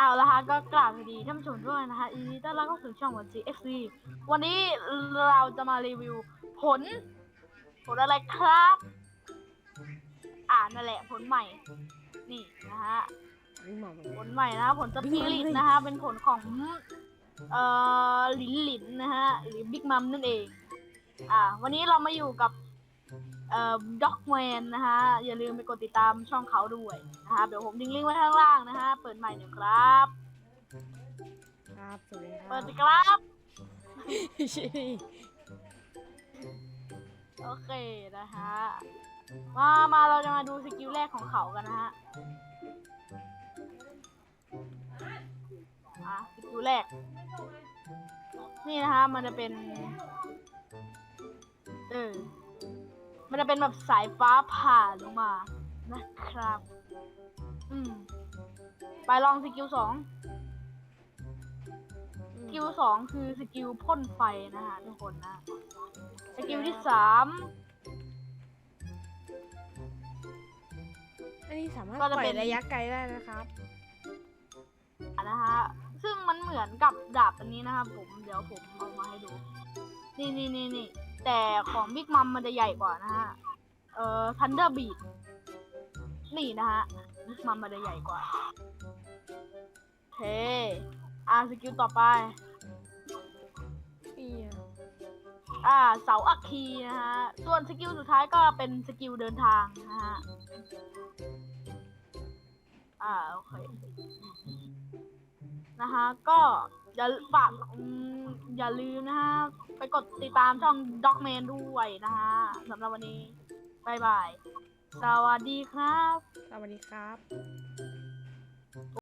เอาละฮะก็กราบสวัสดีท่านผู้ชมด้วยนะฮะยินดีต้อนรับเข้าสู่ช่องวัน GXC วันนี้เราจะมารีวิว ผล ผลอะไรครับ อ่านั่นแหละผลใหม่ นี่นะฮะผลใหม่นะผลสปิริตนะฮะเป็นผลของเอ่อหลินหลินนะฮะหรือบิ๊กมัมนั่นเอง อ่า วันนี้เรามาอยู่กับ เอ่อด็อกแมนนะฮะ อย่าลืมไปกดติดตามช่องเขาด้วยนะคะเดี๋ยวผมทิ้งลิงก์ไว้ข้างล่างนะฮะ เปิดใหม่หนึ่งครับ ครับสวัสดีครัเปิบดสิครับใช่โอเคนะฮะ มามาเราจะมาดูสกิลแรกของเขากันนะฮะอะสกิลแรก นี่นะฮะ มันจะเป็น เออ มันจะเป็นแบบสายฟ้าผ่าลงมานะครับ อืม ไปลองสกิลสองสกิลสองคือสกิลพ่นไฟนะฮะทุกคนนะ สกิลที่สามอันนี้สามารถก็จะปล่อเป็ยนระยะไกลได้นะครับนะฮะ ซึ่งมันเหมือนกับดาบอันนี้นะครับผมเดี๋ยวผมเอามาให้ดู นี่นี่นี่นี่แต่ของบิ๊กมัมมันจะใหญ่กว่านะฮะ เอ่อทันเดอร์บีดนี่นะฮะบิ๊กมัมมันจะใหญ่กว่าโอเคอ่าสกิลต่อไปนี่อะอ่าเสาอัคคีนะฮะ ส่วนสกิลสุดท้ายก็เป็นสกิลเดินทางนะฮะ อ่าโอเค นะฮะ ก็อย่าฝากอืมอย่าลืมนะฮะ ไปกดติดตามช่องด็อกแมนด้วยนะฮะสำหรับวันนี้บายบาย สวัสดีครับ สวัสดีครับ